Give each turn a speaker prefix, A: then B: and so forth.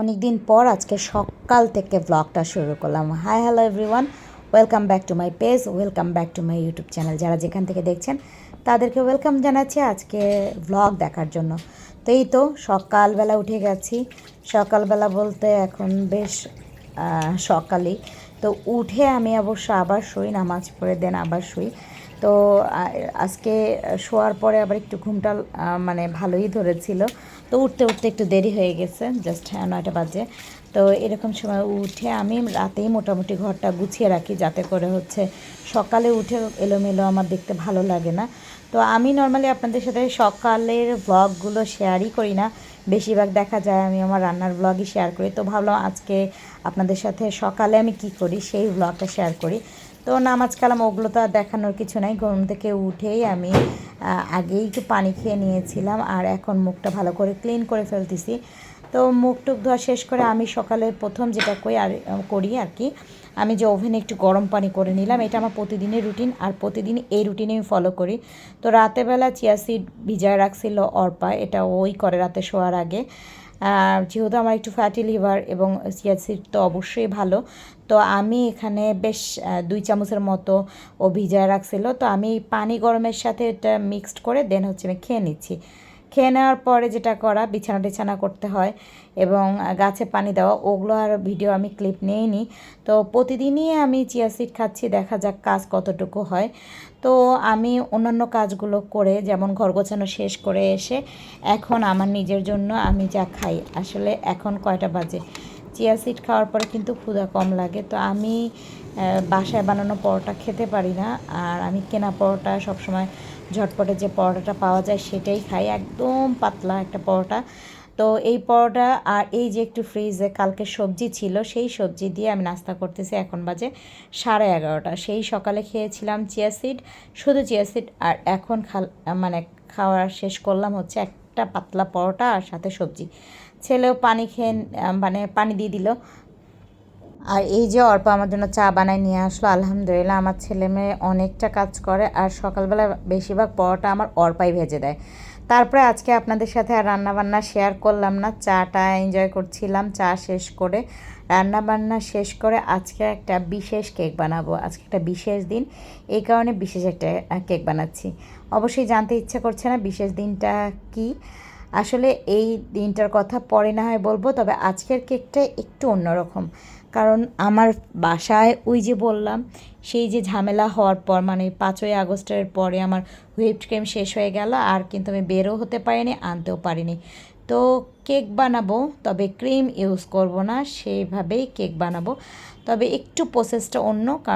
A: অনেক দিন পর আজকে সকাল থেকে ব্লগটা শুরু করলাম। Hi hello everyone welcome back to my page welcome back to my YouTube channel যারা যেখান থেকে দেখছেন, তাদেরকে ওয়েলকাম জানাচ্ছি আজকে ব্লগ দেখার জন্য। তো এই তো, সকালবেলা উঠে গেছি। সকালবেলা বলতে এখন বেশ সকালই। তো উঠে আমি অবশ্য আবার শুই, নামাজ পড়ে দেন আবার শুই। তো আজকে শোয়ার পরে আবার একটু ঘুমটা মানে ভালোই ধরেছিল। তো উঠতে উঠতে একটু দেরি হয়ে গেছে জাস্ট হ্যাঁ নয়টা বাজে। তো এরকম সময় উঠে আমি রাতেই মোটামুটি ঘরটা গুছিয়ে রাখি, যাতে করে হচ্ছে সকালে উঠে এলোমেলো আমার দেখতে ভালো লাগে না। তো আমি নর্মালি আপনাদের সাথে সকালের ব্লগগুলো শেয়ারই করি না। বেশিরভাগ দেখা যায় আমি আমার রান্নার ব্লগই শেয়ার করি। তো ভাবলাম আজকে আপনাদের সাথে সকালে আমি কি করি, সেই ব্লগটা শেয়ার করি। তো নামাজ কালাম ওগুলো তো আর দেখানোর কিছু নাই। ঘুম থেকে উঠেই আমি আগেই একটু পানি খেয়ে নিয়েছিলাম আর এখন মুখটা ভালো করে ক্লিন করে ফেলতেছি। তো মুখ টুক ধোয়া শেষ করে আমি সকালে প্রথম যেটা করি আর করি আর কি, আমি যে ওভেনে একটু গরম পানি করে নিলাম, এটা আমার প্রতিদিনের রুটিন আর প্রতিদিন এই রুটিনে আমি ফলো করি। তো রাতেবেলা চিয়া সিড ভিজায় রাখছিল অর্পা এটা ওই করে রাতে শোয়ার আগে। যেহেতু আমার একটু ফ্যাটি লিভার এবং চিয়া সিড তো অবশ্যই ভালো। তো আমি এখানে বেশ দুই চামচের মতো ও ভিজায় রাখছিল। তো আমি পানি গরমের সাথে এটা মিক্সড করে দেন হচ্ছে আমি খেয়ে নিচ্ছি। খেয়ে নেওয়ার পরে যেটা করা, বিছানা টিছানা করতে হয় এবং গাছে পানি দেওয়া, ওগুলো আর ভিডিও আমি ক্লিপ নিইনি। তো প্রতিদিনই আমি চিয়া সিড খাচ্ছি, দেখা যাক কাজ কতটুকু হয়। তো আমি অন্যান্য কাজগুলো করে, যেমন ঘর গোছানো শেষ করে এসে, এখন আমার নিজের জন্য আমি যা খাই, আসলে এখন কয়টা বাজে? চিয়া সিড খাওয়ার পরে কিন্তু ক্ষুধা কম লাগে। তো আমি বাসায় বানানো পরোটা খেতে পারি না। আর আমি কেনা পরোটা সবসময় ঝটপটে যে পরোটাটা পাওয়া যায় সেটাই খাই। একদম পাতলা একটা পরোটা। তো এই পরোটা আর এই যে একটু ফ্রিজে কালকে সবজি ছিল, সেই সবজি দিয়ে আমি নাস্তা করতেছি। এখন বাজে সাড়ে এগারোটা। সেই সকালে খেয়েছিলাম চিয়া সিড, শুধু চিয়া সিড। আর এখন খাল মানে খাওয়া শেষ করলাম হচ্ছে একটা পাতলা পরোটা আর সাথে সবজি। ছেলেও পানি খেয়ে মানে পানি দিয়ে দিল। আর এই যে অল্প আমার জন্য চা বানায় নিয়ে আসলো, আলহামদুলিল্লাহ আমার ছেলে মেয়ে অনেকটা কাজ করে আর সকালবেলা বেশিরভাগ পরোটা আমার অর্পাই ভেজে দেয়। তারপরে আজকে আপনাদের সাথে আর রান্নাবান্না শেয়ার করলাম না, চাটা এনজয় করছিলাম, চা শেষ করে। রান্নাবান্না শেষ করে আজকে একটা বিশেষ কেক বানাবো, আজকে একটা বিশেষ দিন, এই কারণে বিশেষ একটা কেক বানাচ্ছি। অবশ্যই জানতে ইচ্ছা করছে না বিশেষ দিনটা কি। আসলে এই দিনটার কথা পরে না হয় বলব, তবে আজকের কেকটা একটু অন্যরকম। কারণ আমার বাসায় ওই যে বললাম, সেই যে ঝামেলা হওয়ার পর মানে পাঁচই আগস্টের পরে আমার হুইপড ক্রিম শেষ হয়ে গেল, আর কিন্তু আমি বেরও হতে পারিনি, আনতেও পারিনি। তো কেক বানাবো, তবে ক্রিম ইউজ করব না, সেইভাবেই কেক বানাবো। তবে একটু প্রসেসটা অন্য, কারণ